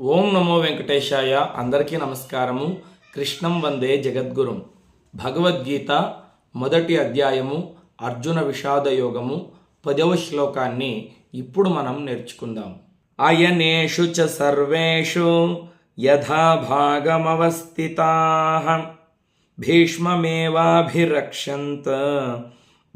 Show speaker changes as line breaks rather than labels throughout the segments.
ఓం నమో వెంకటేశాయ. అందరికీ నమస్కారము. కృష్ణం వందే జగద్గురుం. భగవద్గీత మొదటి అధ్యాయము అర్జున విషాద యోగము పదవ శ్లోకాన్ని ఇప్పుడు మనం నేర్చుకుందాం. అయనేషు చ సర్వేషు యథాభాగమవస్థితా భీష్మమేవాభిరక్షంత.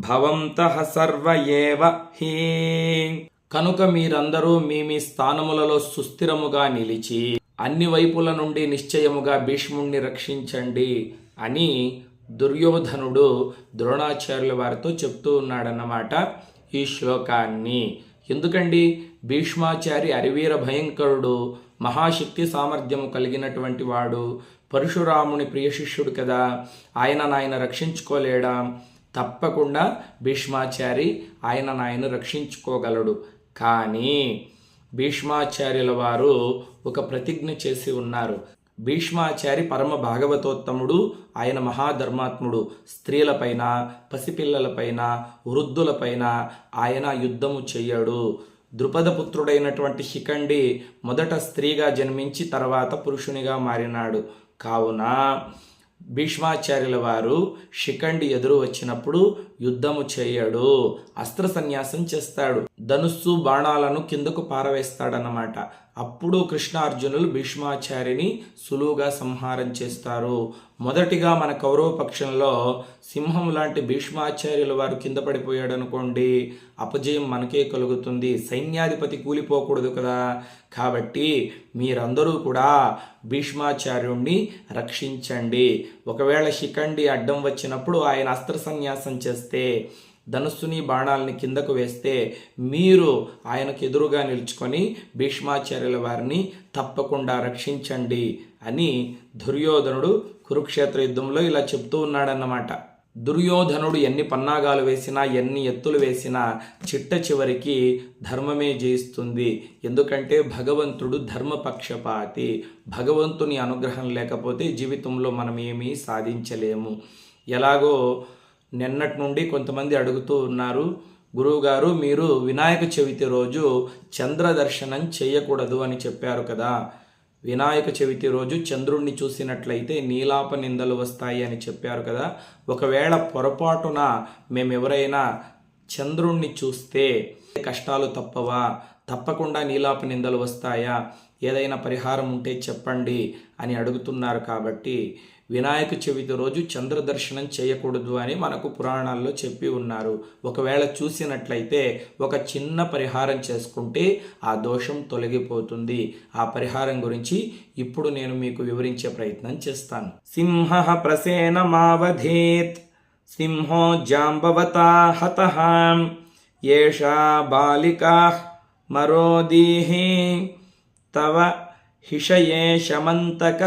భవంతః సర్వ ఏవ హీ. కనుక మీరందరూ మీ మీ స్థానములలో సుస్థిరముగా నిలిచి అన్ని వైపుల నుండి నిశ్చయముగా భీష్ముణ్ణి రక్షించండి అని దుర్యోధనుడు ద్రోణాచార్యుల వారితో చెప్తూ ఉన్నాడన్నమాట ఈ శ్లోకాన్ని. ఎందుకండి? భీష్మాచారి అరివీర భయంకరుడు మహాశక్తి సామర్థ్యము కలిగినటువంటి వాడు పరశురాముని ప్రియ శిష్యుడు కదా ఆయన నాయన రక్షించుకోలేడా? తప్పకుండా భీష్మాచారి ఆయన నాయన రక్షించుకోగలడు. కానీ భీష్మాచార్యుల వారు ఒక ప్రతిజ్ఞ చేసి ఉన్నారు. భీష్మాచారి పరమ భాగవతోత్తముడు ఆయన మహాధర్మాత్ముడు. స్త్రీలపైన పసిపిల్లలపైన వృద్ధులపైన ఆయన యుద్ధము చెయ్యడు. ద్రుపదపుత్రుడైనటువంటి శిఖండి మొదట స్త్రీగా జన్మించి తర్వాత పురుషునిగా మారినాడు. కావున భీష్మాచార్యుల వారు శిఖండి ఎదురు వచ్చినప్పుడు యుద్ధము చేయడు అస్త్ర సన్యాసం చేస్తాడు. ధనుస్సు బాణాలను కిందకు పారవేస్తాడన్నమాట. అప్పుడు కృష్ణార్జునులు భీష్మాచార్యని సులువుగా సంహారం చేస్తారు. మొదటిగా మన కౌరవ పక్షంలో సింహం లాంటి భీష్మాచార్యుల వారు కింద పడిపోయాడు అనుకోండి. అపజయం మనకే కలుగుతుంది. సైన్యాధిపతి కూలిపోకూడదు కదా. కాబట్టి మీరందరూ కూడా భీష్మాచార్యుణ్ణి రక్షించండి. ఒకవేళ శిఖండి అడ్డం వచ్చినప్పుడు ఆయన అస్త్ర సన్యాసం చేస్తే ధనుస్సుని బాణాలని కిందకు వేస్తే మీరు ఆయనకు ఎదురుగా నిల్చుకొని భీష్మాచార్యుల వారిని తప్పకుండా రక్షించండి అని దుర్యోధనుడు కురుక్షేత్ర యుద్ధంలో ఇలా చెప్తూ ఉన్నాడన్నమాట. దుర్యోధనుడు ఎన్ని పన్నాగాలు వేసినా ఎన్ని ఎత్తులు వేసినా చిట్ట చివరికి ధర్మమే జయిస్తుంది. ఎందుకంటే భగవంతుడు ధర్మపక్షపాతి. భగవంతుని అనుగ్రహం లేకపోతే జీవితంలో మనం ఏమీ సాధించలేము. ఎలాగో నిన్నటి నుండి కొంతమంది అడుగుతూ ఉన్నారు గురువుగారు మీరు వినాయక చవితి రోజు చంద్ర దర్శనం చేయకూడదు అని చెప్పారు కదా. వినాయక చవితి రోజు చంద్రుణ్ణి చూసినట్లయితే నీలాప నిందలు వస్తాయి అని చెప్పారు కదా. ఒకవేళ పొరపాటున మేమెవరైనా చంద్రుణ్ణి చూస్తే కష్టాలు తప్పవా? తప్పకుండా నీలాప నిందలు వస్తాయా? ఏదైనా పరిహారం ఉంటే చెప్పండి అని అడుగుతున్నారు కాబట్టి వినాయక చవితి రోజు చంద్ర దర్శనం చేయకూడదు అని మనకు పురాణాల్లో చెప్పి ఉన్నారు. ఒకవేళ చూసినట్లయితే ఒక చిన్న పరిహారం చేసుకుంటే ఆ దోషం తొలగిపోతుంది. ఆ పరిహారం గురించి ఇప్పుడు నేను మీకు వివరించే ప్రయత్నం చేస్తాను. సింహ ప్రసేన మావధేత్ సింహో జాంబవతా హత ఏషా బాలికా మరోదీహి తవ హిషయే శమంతక.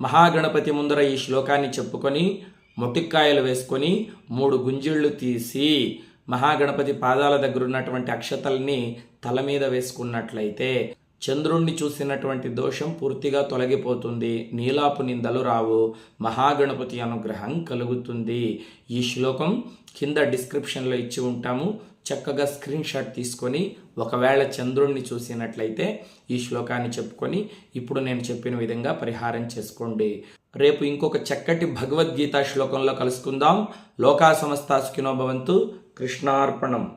మహాగణపతి ముందర ఈ శ్లోకాన్ని చెప్పుకొని మొటిక్కాయలు వేసుకొని మూడు గుంజిళ్ళు తీసి మహాగణపతి పాదాల దగ్గర ఉన్నటువంటి అక్షతల్ని తల మీద వేసుకున్నట్లయితే చంద్రుణ్ణి చూసినటువంటి దోషం పూర్తిగా తొలగిపోతుంది. నీలాపు నిందలు రావు. మహాగణపతి అనుగ్రహం కలుగుతుంది. ఈ శ్లోకం కింద డిస్క్రిప్షన్లో ఇచ్చి ఉంటాము. చక్కగా స్క్రీన్ షాట్ తీసుకొని ఒకవేళ చంద్రుణ్ణి చూసినట్లయితే ఈ శ్లోకాన్ని చెప్పుకొని ఇప్పుడు నేను చెప్పిన విధంగా పరిహారం చేసుకోండి. రేపు ఇంకొక చక్కటి భగవద్గీత శ్లోకంలో కలుసుకుందాం. లోకా సమస్త సుఖినోభవంతు కృష్ణార్పణం.